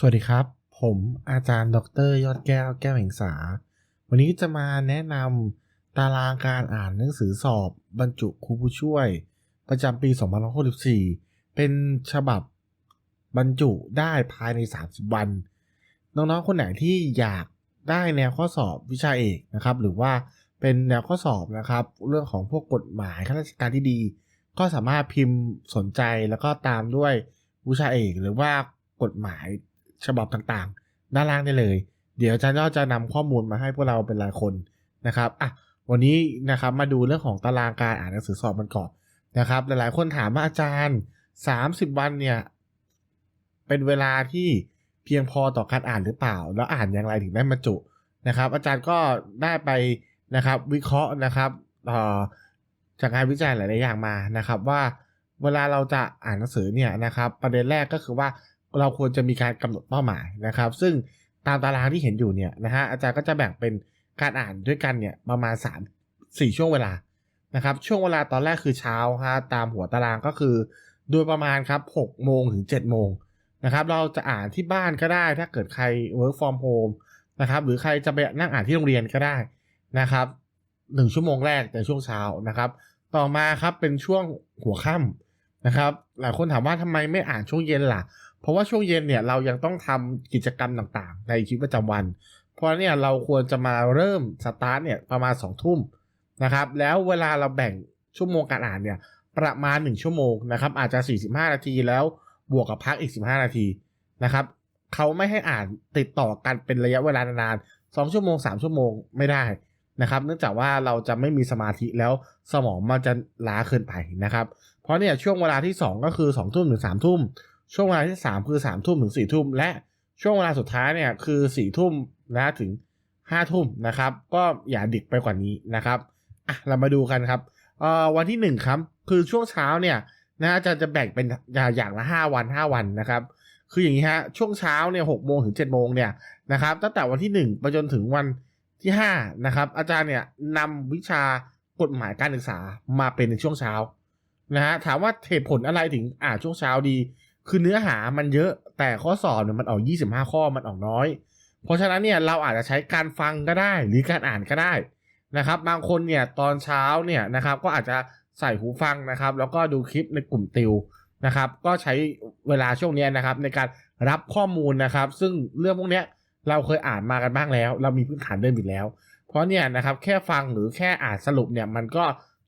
สวัสดีครับ ผมอาจารย์ ดร ยอดแก้วแก้วแห่งสา วันนี้จะมาแนะนำตารางการอ่านหนังสือสอบบรรจุครูผู้ช่วย ประจำปี 2564 เป็นฉบับบรรจุได้ภายใน 30 วัน น้องๆ คนไหนที่อยากได้แนวข้อสอบวิชาเอกนะครับ หรือว่าเป็นแนวข้อสอบนะครับ เรื่องของพวกกฎหมายข้าราชการที่ดี ก็สามารถพิมพ์สนใจแล้วก็ตามด้วยวิชาเอก หรือว่ากฎหมาย ฉบับต่างๆ ด้านล่างได้เลย เดี๋ยวอาจารย์ยอดจะนำข้อมูลมาให้พวกเราเป็นรายคนนะครับอะวันนี้นะครับมาดูเรื่องของตารางการอ่านหนังสือสอบมันก่อนนะครับ หลายๆ คนถามว่าอาจารย์ 30 วันเนี่ย เป็นเวลาที่เพียงพอต่อการอ่านหรือเปล่า แล้วอ่านอย่างไรถึงได้มาจุนะครับ อาจารย์ก็ได้ไปนะครับวิเคราะห์นะครับจากงานวิจัยหลาย ๆ อย่างมานะครับ ว่าเวลาเราจะอ่านหนังสือเนี่ยนะครับ ประเด็นแรกก็คือว่า เราควรจะมีการกำหนดเป้าหมายนะครับ ซึ่งตามตารางที่เห็นอยู่เนี่ยนะฮะอาจารย์ก็จะแบ่งเป็นการอ่านด้วยกันเนี่ยประมาณ 3 4 ช่วงเวลานะครับช่วงเวลาตอนแรกคือเช้าฮะตามหัวตารางก็คือ โดยประมาณครับ6โมงถึง7โมงนะครับเราจะอ่านที่บ้านก็ได้ถ้าเกิดใคร work from home นะครับหรือใครจะไปนั่งอ่านที่โรงเรียนก็ได้นะครับหนึ่งชั่วโมงแรกในช่วงเช้านะครับ ต่อมาครับเป็นช่วงหัวค่ำนะครับ หลายคนถามว่าทำไมไม่อ่านช่วงเย็นล่ะ เพราะว่าช่วงเย็นเนี่ยเรายังต้องทำกิจกรรมต่างๆ ในชีวิตประจำวัน เพราะเนี่ยเราควรจะมาเริ่มสตาร์ทเนี่ยประมาณ2องทุ่มนะครับ แล้วเวลาเราแบ่งชั่วโมงการอ่านเนี่ยประมาณ 1 ชั่วโมงนะครับ อาจจะ 45 นาทีแล้วบวกกับพักอีก 15 นาทีนะครับเขาไม่ให้อ่านติดต่อกันเป็นระยะเวลานานๆ2ชั่วโมง 3 ชั่วโมงไม่ได้นะครับ เนื่องจากว่าเราจะไม่มีสมาธิแล้วสมองมันจะล้าเกินไปนะครับ เพราะเนี่ยช่วงเวลาที่ 2 ก็คือ2ทุ่มถึง3ทุ่ม ช่วงเวลาที่ 3 คือ3ทุ่มถึง4ทุ่มและช่วงเวลาสุดท้ายเนี่ยคือ4ทุ่มนะถึง5ทุ่มนะครับ ก็อย่าดึกไปกว่านี้นะครับอะเรามาดูกันครับเอ่อวันที่1ครับคือช่วงเช้าเนี่ยนะจะจะแบ่งเป็นอย่างละ 5 วัน 5 วันนะครับ คืออย่างนี้ฮะช่วงเช้าเนี่ยหกโมงถึง7จ็ดโมงเนี่ยนะครับตั้งแต่วันที่ 1 ไปจนถึงวันที่5นะครับอาจารย์เนี่ยนำวิชากฎหมายการศึกษามาเป็นในช่วงเช้านะฮะถามว่าเหตุผลอะไรถึงอ่านช่วงเช้าดี คือเนื้อหามันเยอะแต่ข้อสอบเนี่ยมันออก 25 ข้อมันออกน้อย เพราะฉะนั้นเนี่ยเราอาจจะใช้การฟังก็ได้ หรือการอ่านก็ได้นะครับ บางคนเนี่ยตอนเช้าเนี่ยนะครับก็อาจจะใส่หูฟังนะครับ แล้วก็ดูคลิปในกลุ่มติวนะครับ ก็ใช้เวลาช่วงนี้นะครับ ในการรับข้อมูลนะครับ ซึ่งเรื่องพวกนี้เราเคยอ่านมากันบ้างแล้ว เรามีพื้นฐานเดิมอยู่แล้ว เพราะเนี่ยนะครับแค่ฟังหรือแค่อ่านสรุปเนี่ยมันก็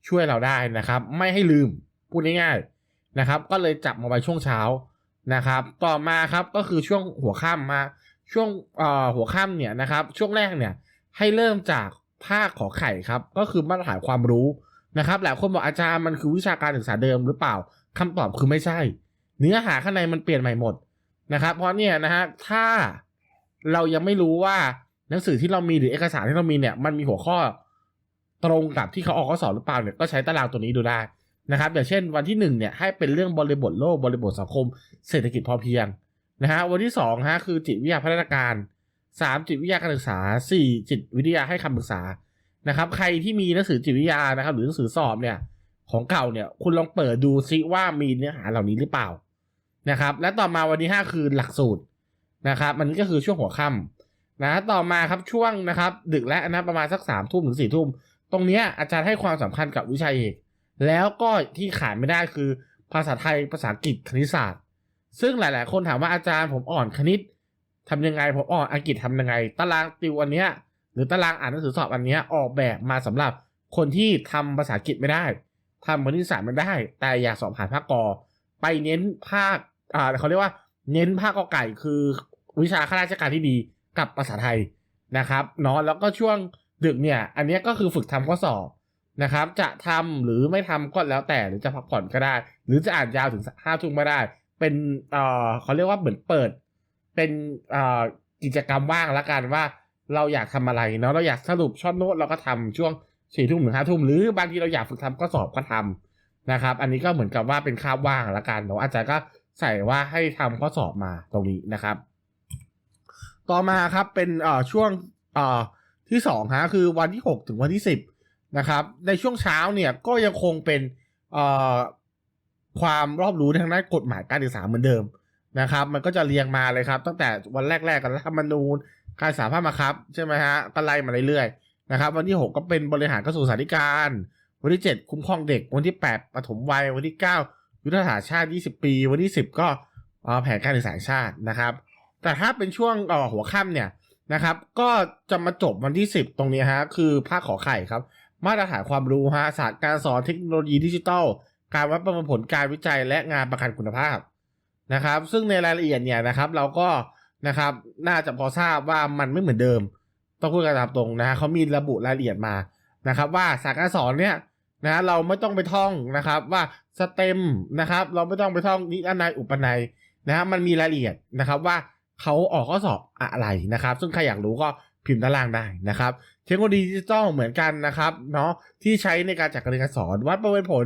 ช่วยเราได้นะครับ ไม่ให้ลืมพูดง่ายๆนะครับ ก็เลยจับมาไว้ช่วงเช้า นะครับ ต่อมาครับก็คือช่วงหัวค่ำมาช่วงเอ่อหัวค่ำเนี่ยนะครับ ช่วงแรกเนี่ยให้เริ่มจากภาคขอไข่ครับ ก็คือมาตรฐานความรู้นะครับหลายคนบอกอาจารย์มันคือวิชาการศึกษาเดิมหรือเปล่าคำตอบคือไม่ใช่ เนื้อหาข้างในมันเปลี่ยนใหม่หมดนะครับ เพราะเนี่ยนะฮะถ้าเรายังไม่รู้ว่าหนังสือที่เรามีหรือเอกสารที่เรามีเนี่ยมันมีหัวข้อตรงกับที่เขาออกข้อสอบหรือเปล่าเนี่ยก็ใช้ตารางตัวนี้ดูได้ นะครับอย่างเช่นวันที่1เนี่ยให้เป็นเรื่องบริบทโลกบริบทสังคม เศรษฐกิจพอเพียงนะฮะวันที่2ฮะคือจิตวิทยาพัฒนาการ 3 จิตวิทยาการศึกษา 4 จิตวิทยาให้คำปรึกษานะครับ ใครที่มีหนังสือจิตวิทยานะครับ หรือหนังสือสอบเนี่ยของเก่าเนี่ย คุณลองเปิดดูซิว่ามีเนื้อหาเหล่านี้หรือเปล่านะครับ และต่อมาวันที่ 5 คือหลักสูตรนะครับ มันก็คือช่วงหัวค่ำนะต่อมาครับช่วงนะครับ ดึกและนะประมาณสักสามทุ่มถึงสี่ทุ่มตรงเนี้ยอาจารย์ให้ความสำคัญกับวิชาเอก แล้วก็ที่ขาดไม่ได้คือภาษาไทยภาษาอังกฤษคณิตศาสตร์ ซึ่งหลาย ๆ คนถามว่าอาจารย์ผมอ่อนคณิตทำยังไงผมอ่อนอังกฤษทำยังไง ตารางติวอันเนี้ยหรือตารางอ่านหนังสือสอบอันเนี้ยออกแบบมาสำหรับคนที่ทำภาษาอังกฤษไม่ได้ทำคณิตศาสตร์ไม่ได้ แต่อยากสอบผ่านภาคกอไปเน้นภาคอ่าเขาเรียกว่า เน้นภาคกอไก่คือวิชาข้าราชการที่ดีกับภาษาไทยนะครับเนาะแล้วก็ช่วงดึกเนี่ย อันนี้ก็คือฝึกทำข้อสอบ นะครับ จะทำหรือไม่ทำก็แล้วแต่หรือจะพักผ่อนก็ได้ หรือจะอ่านยาวถึงห้าทุ่มก็ได้ เป็นเอ่อเขาเรียกว่าเหมือนเปิด เป็นเอ่อกิจกรรมว่างละกันว่าเราอยากทำอะไรเนาะเราอยากสรุปช็อตโน้ตเราก็ทำช่วงสี่ทุ่มถึงห้าทุ่มหรือบางทีเราอยากฝึกทำก็สอบก็ทำนะครับ อันนี้ก็เหมือนกับว่าเป็นคาบว่างละกันเนาะอาจารย์ก็ใส่ว่าให้ทำข้อสอบมาตรงนี้นะครับ ต่อมาครับเป็นเอ่อช่วงเอ่อที่สองฮะคือวันที่หกถึงวันที่สิบ นะครับ ในช่วงเช้าเนี่ยก็ยังคงเป็นความรอบรู้ทางด้านกฎหมายการศึกษาเหมือนเดิมนะครับ มันก็จะเรียงมาเลยครับ ตั้งแต่วันแรกๆกันรัฐธรรมนูญการสาภาพมาครับใช่ไหมฮะก็ไล่มาเรื่อยๆนะครับ วันที่ 6 ก็เป็นบริหารกระทรวงสาธารณการ วันที่ 7 คุ้มครองเด็ก วันที่ 8ปฐมวัย วันที่ 9 ยุทธศาสตร์ชาติ 20 ปี วันที่ 10 ก็แผนการศึกษาชาตินะครับ แต่ถ้าเป็นช่วงหัวค่ำเนี่ยนะครับ ก็จะมาจบวันที่ 10 ตรงนี้ฮะคือภาคขอไข่ครับ มาตรฐานความรู้ฮะศาสตร์การสอนเทคโนโลยีดิจิทัล การวัดประเมินผลการวิจัยและงานประกันคุณภาพนะครับ ซึ่งในรายละเอียดเนี่ยนะครับ เราก็นะครับน่าจะพอทราบว่ามันไม่เหมือนเดิม ต้องพูดกันตามตรงนะฮะเขามีระบุรายละเอียดมานะครับ ว่าศาสตร์การสอนเนี่ยนะเราไม่ต้องไปท่องนะครับว่าสเต็มนะครับ เราไม่ต้องไปท่องนิรนายอุปนัยนะฮะมันมีรายละเอียดนะครับว่าเขาออกข้อสอบอะไรนะครับ ซึ่งใครอยากรู้ก็ พิมพ์ด้านล่างได้นะครับ เทคโนโลยีดิจิทัลเหมือนกันนะครับเนาะที่ใช้ในการจัดการเรียนการสอนวัดประเมินผล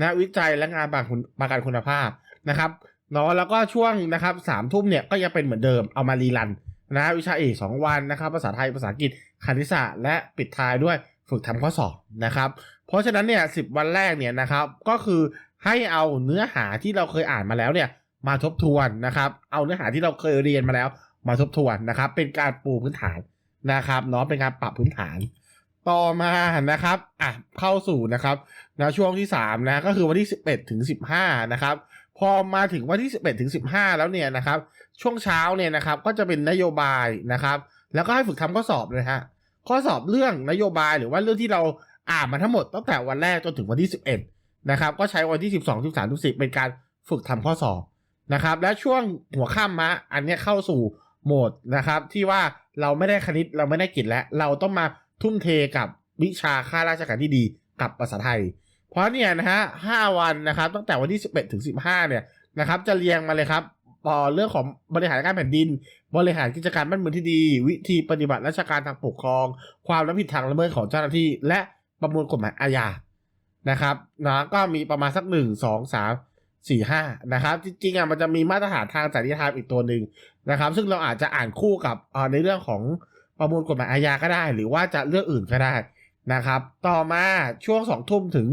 นะวิจัยและงานประกันคุณประกันคุณภาพนะครับเนาะแล้วก็ช่วงนะครับสามทุ่มเนี่ยก็ยังเป็นเหมือนเดิมเอามารีรันนะวิชาเอกสองวันนะครับภาษาไทยภาษาอังกฤษคณิตศาสตร์และปิดท้ายด้วยฝึกทำข้อสอบนะครับ เพราะฉะนั้นเนี่ยสิบวันแรกเนี่ยนะครับก็คือให้เอาเนื้อหาที่เราเคยอ่านมาแล้วเนี่ยมาทบทวนนะครับ เอาเนื้อหาที่เราเคยเรียนมาแล้วมาทบทวนนะครับ เป็นการปูพื้นฐาน นะครับเนาะเป็นการปรับพื้นฐาน ต่อมานะครับอะเข้าสู่นะครับนะช่วงที่3นะก็คือวันที่ 11ถึง15 นะครับ พอมาถึงวันที่ 11ถึง15 แล้วเนี่ยนะครับ ช่วงเช้าเนี่ยนะครับก็จะเป็นนโยบายนะครับ แล้วก็ให้ฝึกทำข้อสอบเลยฮะข้อสอบเรื่องนโยบายหรือว่าเรื่องที่เราอ่านมาทั้งหมดตั้งแต่วันแรกจนถึงวันที่ 11นะครับก็ใช้วันที่ 12 13 14เป็นการฝึกทำข้อสอบนะครับและช่วงหัวค่ำมะอันนี้เข้าสู่ โหมดนะครับ ที่ว่าเราไม่ได้คณิตเราไม่ได้กิจแล้ว เราต้องมาทุ่มเทกับวิชาค่าราชการที่ดีกับภาษาไทย เพราะเนี่ยนะฮะห้าวันนะครับ ตั้งแต่วันที่ 11 ถึง 15 เนี่ยนะครับ จะเรียงมาเลยครับปอเรื่องของบริหารการแผ่นดิน บริหารกิจการบ้านเมืองที่ดี วิธีปฏิบัติราชการทางปกครอง ความรับผิดทางละเมิดของเจ้าหน้าที่ และประมวลกฎหมายอาญานะครับนะก็มีประมาณสักหนึ่งสองสาม สี่ห้านะครับ จริงๆอะมันจะมีมาตรฐานทางจริยธรรมอีกตัวหนึ่งนะครับ ซึ่งเราอาจจะอ่านคู่กับในเรื่องของประมวลกฎหมายอาญาก็ได้ หรือว่าจะเรื่องอื่นก็ได้นะครับ ต่อมาช่วงสองทุ่มถึง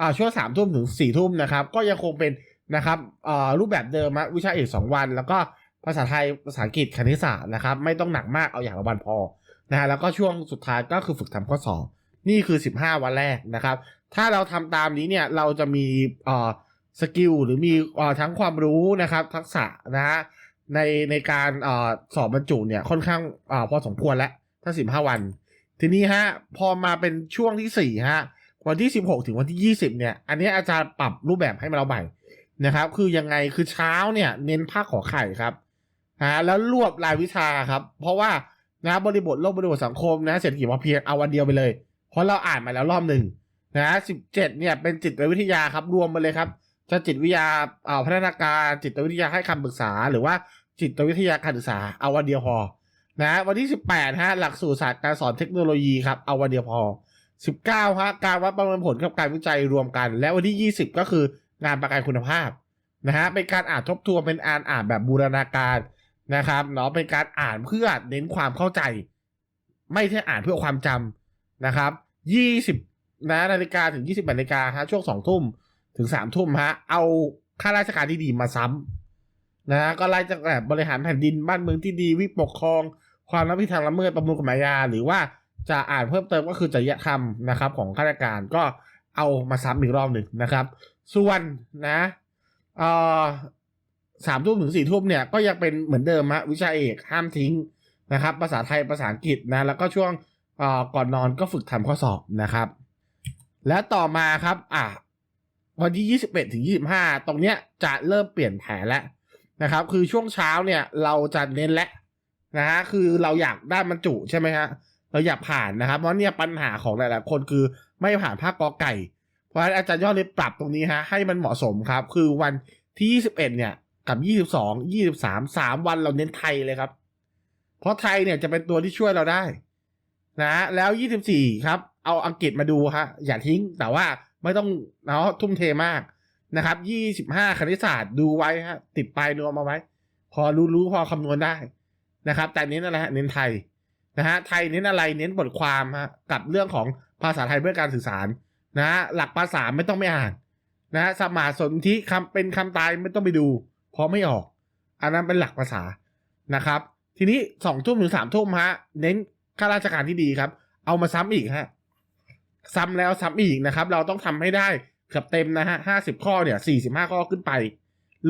อ่าช่วงสามทุ่มถึงสี่ทุ่มนะครับ ก็ยังคงเป็นนะครับอ่อรูปแบบเดิมวิชาเอกสองวัน แล้วก็ภาษาไทยภาษาอังกฤษคณิตศาสตร์นะครับ ไม่ต้องหนักมากเอาอย่างละวันพอนะฮะแล้วก็ช่วงสุดท้ายก็คือฝึกทำข้อสอบนี่คือ 15 วันแรกนะครับ ถ้าเราทำตามนี้เนี่ยเราจะมีเอ่อ สกิลหรือมีอทั้งความรู้นะครับทักษะนะฮะในในการอสอบบรรจุเนี่ยค่อนข้างเอ่อพอสมควรแล้วถ้า15วัน ทีนี้ฮะพอมาเป็นช่วงที่4ฮะวันที่16ถึงวันที่20เนี่ย อันนี้อาจารย์ปรับรูปแบบให้เราใหม่นะครับ คือยังไงคือเช้าเนี่ย เน้นภาคขอไข่ครับฮะแล้วรวบรายวิชาครับ เพราะว่านะบริบทโลกบริบทสังคมนะเศรษฐกิจพอเพียงเอาวันเดียวไปเลย เพราะเราอ่านมาแล้วรอบหนึ่งนะสิบเจ็ดเนี่ยเป็นจิตวิทยาครับรวมมาเลยครับ จะจิตวิทยาเอ่อพัฒนาการจิตวิทยาให้คำปรึกษา หรือว่าจิตวิทยาการศึกษาเอาวันเดียวพอนะวันที่สิบแปดฮะหลักสูตรศาสตร์การสอนเทคโนโลยีครับเอาวันเดียวพอสิบเก้าฮะการวัดประเมินผลกับการวิจัยรวมกัน และวันที่ยี่สิบก็คืองานประกันคุณภาพนะฮะเป็นการอ่านทบทวนเป็นอ่านอ่านแบบบูรณาการนะครับเนาะเป็นการอ่านเพื่อเน้นความเข้าใจ ไม่ใช่อ่านเพื่อความจำนะครับยี่สิบนะนาฬิกาถึงยี่สิบนาฬิกาฮะช่วงสองทุ่ม ถึงสามทุ่มฮะ เอาข้าราชการที่ดีมาซ้ำนะฮะก็ไล่จากแบบบริหารแผ่นดินบ้านเมืองที่ดีวิปกครอง ความรับผิดทางละเมิดประมวลกฎหมายอาหรือว่าจะอ่านเพิ่มเติมก็คือจริยธรรมนะครับ ของข้าราชการก็เอามาซ้ำอีกรอบหนึ่งนะครับ ส่วนนะเอ่อสามทุ่มถึงสี่ทุ่มเนี่ยก็ยังเป็นเหมือนเดิมฮะวิชาเอกห้ามทิ้งนะครับ ภาษาไทยภาษาอังกฤษนะ แล้วก็ช่วงก่อนนอนก็ฝึกทำข้อสอบนะครับ และต่อมาครับ อะ วันที่ 21 ถึง 25 ตรงเนี้ยจะเริ่มเปลี่ยนแผนแล้วนะครับ คือช่วงเช้าเนี่ยเราจะเน้นและนะฮะคือเราอยากได้บรรจุใช่ไหมฮะเราอยากผ่านนะครับ เพราะเนี่ยปัญหาของหลายๆคนคือไม่ผ่านภาคกอไก่ เพราะฉะนั้นอาจารย์ยอดเลยปรับตรงนี้ฮะให้มันเหมาะสมครับ คือวันที่ 21 เนี่ยกับ 22 23 3 วันเราเน้นไทยเลยครับ เพราะไทยเนี่ยจะเป็นตัวที่ช่วยเราได้ นะ แล้ว 24 ครับ เอาอังกฤษมาดูฮะอย่าทิ้งแต่ว่า ไม่ต้องเนาะทุ่มเทมากนะครับ25คณิตศาสตร์ดูไว้ฮะติดปลายนวมมาไว้ พอรู้รู้พอคำนวณได้นะครับ แต่เน้นอะไรฮะเน้นไทยนะฮะไทยเน้นอะไรเน้นบทความฮะกับเรื่องของภาษาไทยเพื่อการสื่อสารนะฮะหลักภาษาไม่ต้องไม่อ่านนะฮะสมาสนธิคำเป็นคำตายไม่ต้องไปดูเพราะไม่ออก อันนั้นเป็นหลักภาษานะครับ ทีนี้สองทุ่มถึงสามทุ่มฮะเน้นข้าราชการที่ดีครับ เอามาซ้ำอีกฮะ ซ้ำแล้วซ้ำอีกนะครับ เราต้องทำให้ได้เกือบเต็มนะฮะห้าสิบข้อเนี่ยสี่สิบห้าข้อขึ้นไป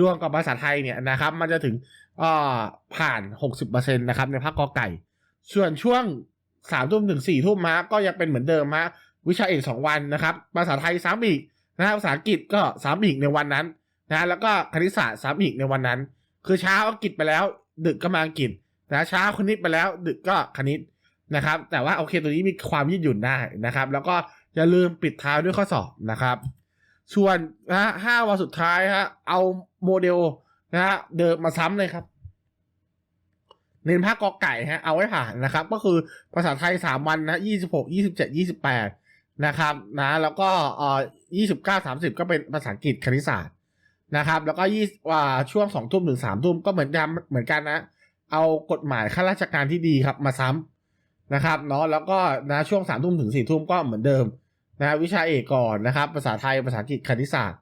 รวมกับภาษาไทยเนี่ยนะครับ มันจะถึงอ่อผ่านหกสิบเปอร์เซ็นต์นะครับในภาคกอไก่ ส่วนช่วงสามทุ่มถึงสี่ทุ่มฮะก็ยังเป็นเหมือนเดิมฮะวิชาเอกสองวันนะครับภาษาไทยซ้ำอีกนะฮะภาษาอังกฤษก็ซ้ำอีกในวันนั้นนะแล้วก็คณิตศาสตร์ซ้ำอีกในวันนั้น คือเช้าอังกฤษไปแล้ว ดึกก็มาอังกฤษนะเช้าคณิตไปแล้ว ดึกก็คณิต นะครับ แต่ว่าโอเคตัวนี้มีความยืดหยุ่นได้นะครับ แล้วก็อย่าลืมปิดท้ายด้วยข้อสอบนะครับ ส่วนนะฮะห้าวันสุดท้ายฮะเอาโมเดลนะฮะเดิมมาซ้ำเลยครับ เน้นภาคกอไก่ฮะเอาไว้ผ่านนะครับ ก็คือภาษาไทยสามวันนะยี่สิบหกยี่สิบเจ็ดยี่สิบแปดนะครับนะแล้วก็เอ่อยี่สิบเก้าสามสิบก็เป็นภาษาอังกฤษคณิตศาสตร์นะครับ แล้วก็ยี่ว่าช่วงสองทุ่มถึงสามทุ่มก็เหมือนกันเหมือนกันนะ เอากฎหมายข้าราชการที่ดีครับ มาซ้ำ นะครับเนาะแล้วก็นะช่วงสามทุ่มถึงสี่ทุ่มก็เหมือนเดิมนะวิชาเอกก่อนนะครับ ภาษาไทยภาษาอังกฤษคณิตศาสตร์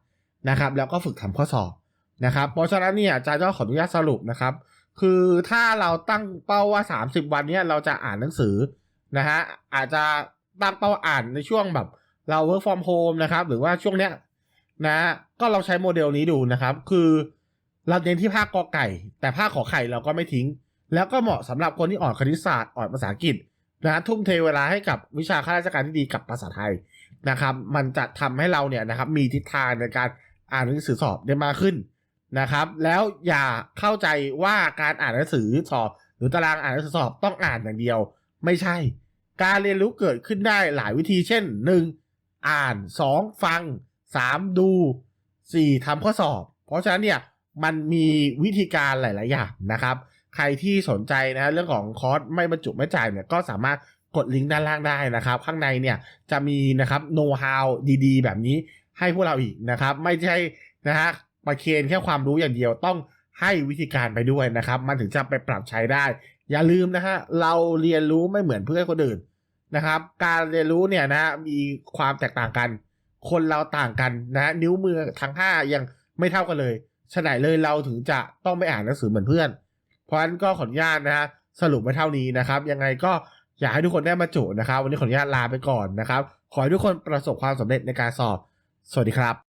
นะครับ แล้วก็ฝึกทำข้อสอบนะครับ เพราะฉะนั้นเนี่ยอาจารย์ก็ขออนุญาตสรุปนะครับ คือถ้าเราตั้งเป้าว่า 30 วันเนี้ยเราจะอ่านหนังสือนะฮะอาจจะตั้งเป้าอ่านในช่วงแบบเรา work from home นะครับ หรือว่าช่วงเนี้ยนะก็เราใช้โมเดลนี้ดูนะครับ คือเราเน้นที่ภาคกอไก่ แต่ภาคขอไข่เราก็ไม่ทิ้ง แล้วก็เหมาะสำหรับคนที่อ่อนคณิตศาสตร์อ่อนภาษาอังกฤษ นะทุ่มเทเวลาให้กับวิชาข้าราชการที่ดีกับภาษาไทยนะครับ มันจะทำให้เราเนี่ยนะครับมีทิศทางในการอ่านหนังสือสอบได้มากขึ้นนะครับ แล้วอย่าเข้าใจว่าการอ่านหนังสือสอบ หรือตารางอ่านหนังสือสอบต้องอ่านอย่างเดียว ไม่ใช่ การเรียนรู้เกิดขึ้นได้หลายวิธี เช่น 1. อ่าน 2. ฟัง 3. ดู 4. ทำข้อสอบ เพราะฉะนั้นเนี่ยมันมีวิธีการหลาย ๆ อย่างนะครับ ใครที่สนใจนะเรื่องของคอร์สไม่บรรจุไม่จ่ายเนี่ยก็สามารถกดลิงก์ด้านล่างได้นะครับ ข้างในเนี่ยจะมีนะครับโน้ตฮาวดีๆ แบบนี้ให้พวกเราอีกนะครับ ไม่ใช่นะฮะประเคนแค่ความรู้อย่างเดียวต้องให้วิธีการไปด้วยนะครับ มันถึงจะไปปรับใช้ได้ อย่าลืมนะฮะเราเรียนรู้ไม่เหมือนเพื่อนคนอื่นนะครับ การเรียนรู้เนี่ยนะฮะมีความแตกต่างกัน คนเราต่างกันนะนิ้วมือทั้งห้ายังไม่เท่ากันเลยฉะไหนเลยเราถึงจะต้องไปอ่านหนังสือเหมือนเพื่อน เพราะฉะนั้นก็ขออนุญาตนะฮะสรุปไว้เท่านี้นะครับ ยังไงก็อยากให้ทุกคนได้มาจุนะครับ วันนี้ขออนุญาตลาไปก่อนนะครับ ขอให้ทุกคนประสบความสำเร็จในการสอบ สวัสดีครับ